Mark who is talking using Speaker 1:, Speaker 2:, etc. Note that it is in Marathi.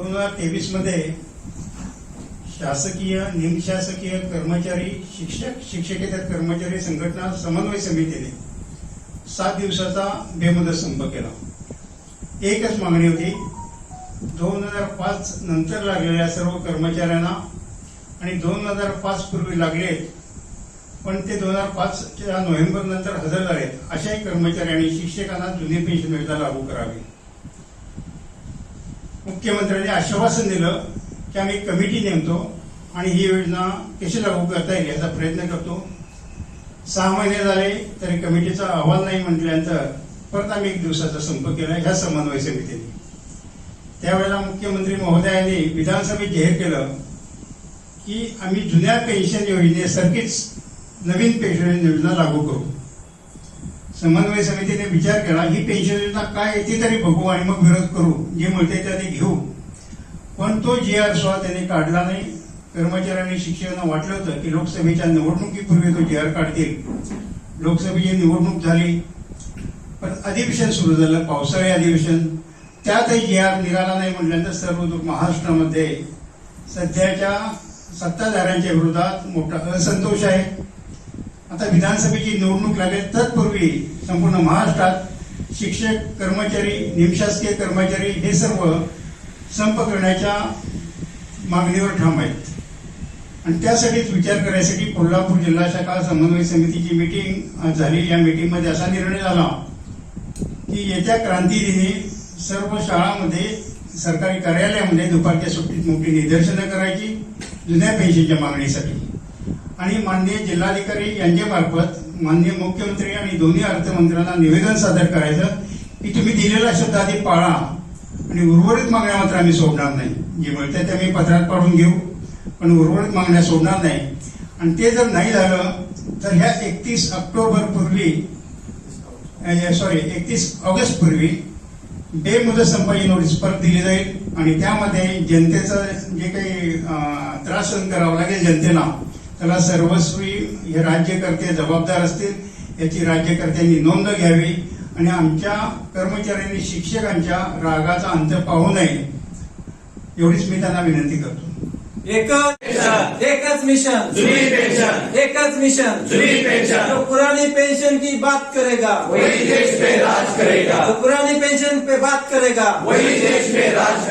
Speaker 1: दोन हजार तेवीसमध्ये शासकीय निमशासकीय कर्मचारी शिक्षक शिक्षकेतर कर्मचारी संघटना समन्वय समितीने सात दिवसाचा बेमुदत संप केला. एकच मागणी होती दोन हजार पाच नंतर लागलेल्या सर्व कर्मचाऱ्यांना आणि दोन हजार पाच पूर्वी लागले पण ते दोन हजार पाचच्या नोव्हेंबर नंतर हजर झालेत अशाही कर्मचाऱ्यांनी शिक्षकांना जुनी पेन्शन योजना लागू करावी. मुख्यमंत्र्यांनी आश्वासन दिलं की आम्ही कमिटी नेमतो आणि ही योजना कशी लागू करता येईल याचा प्रयत्न करतो. सहा महिने झाले तरी कमिटीचा अहवाल नाही म्हटल्यानंतर परत आम्ही एक दिवसाचा संप केला ह्या समन्वय समितीने. त्यावेळेला मुख्यमंत्री महोदयांनी विधानसभेत जाहीर केलं की आम्ही जुन्या पेन्शन योजनेसारखीच नवीन पेन्शन योजना लागू करू. समन्वय समितीने विचार केला ही पेन्शन योजना काय येते तरी बघू आणि मग विरोध करू जे मिळते त्याने घेऊ. पण तो जी आर सोळा त्यांनी काढला नाही. कर्मचाऱ्यांनी शिक्षकांना वाटलं होतं की लोकसभेच्या निवडणुकीपूर्वी तो जी आर काढतील. लोकसभेची निवडणूक झाली. पण अधिवेशन सुरू झालं पावसाळी अधिवेशन. त्यातही जी आर निघाला नाही म्हटल्यानंतर सर्व महाराष्ट्रामध्ये सध्याच्या सत्ताधाऱ्यांच्या विरोधात मोठा असंतोष आहे. आता विधानसभेची निवडणूक लागेल तत्पूर्वी संपूर्ण महाराष्ट्रात शिक्षक कर्मचारी निमशासकीय कर्मचारी हे सर्व संप करण्याच्या मागणीवर ठाम आहेत. आणि त्यासाठीच विचार करण्यासाठी कोल्हापूर जिल्हा शाखा समन्वय समितीची मिटिंग झाली. या मीटिंगमध्ये असा निर्णय झाला की येत्या क्रांती दिनी सर्व शाळांमध्ये सरकारी कार्यालयामध्ये दुपारच्या सुट्टीत मोठी निदर्शनं करायची जुन्या पेन्शनच्या मागणीसाठी. आणि माननीय जिल्हाधिकारी यांच्यामार्फत माननीय मुख्यमंत्री आणि दोन्ही अर्थमंत्र्यांना निवेदन सादर करायचं की तुम्ही दिलेला शब्द आधी पाळा आणि उर्वरित मागण्या मात्र आम्ही सोडणार नाही. जे मिळते ते आम्ही पत्रात पाडून घेऊ पण उर्वरित मागण्या सोडणार नाही. आणि ते जर नाही झालं तर ह्या एकतीस ऑक्टोबर पूर्वी सॉरी एकतीस ऑगस्ट पूर्वी बेमुदत संपाची नोटीस परत दिली जाईल आणि त्यामध्ये जनतेचं जे काही त्रास सहन करावा लागेल जनतेला त्याला सर्वस्वी हे राज्यकर्ते जबाबदार असतील याची राज्यकर्त्यांनी नोंद घ्यावी आणि आमच्या कर्मचाऱ्यांनी शिक्षकांच्या रागाचा अंत पाहू नये एवढीच मी त्यांना विनंती करतो.
Speaker 2: एकच। एकच मिशन.
Speaker 3: जुनी पेंशन
Speaker 2: एकच मिशन.
Speaker 3: जुनी पेंशन
Speaker 2: जो पुरानी पेंशन की बात करेगा
Speaker 3: वही देश में राज करेगा.
Speaker 2: जो पुरानी पेंशन पे बात करेगा
Speaker 3: वही देश में राज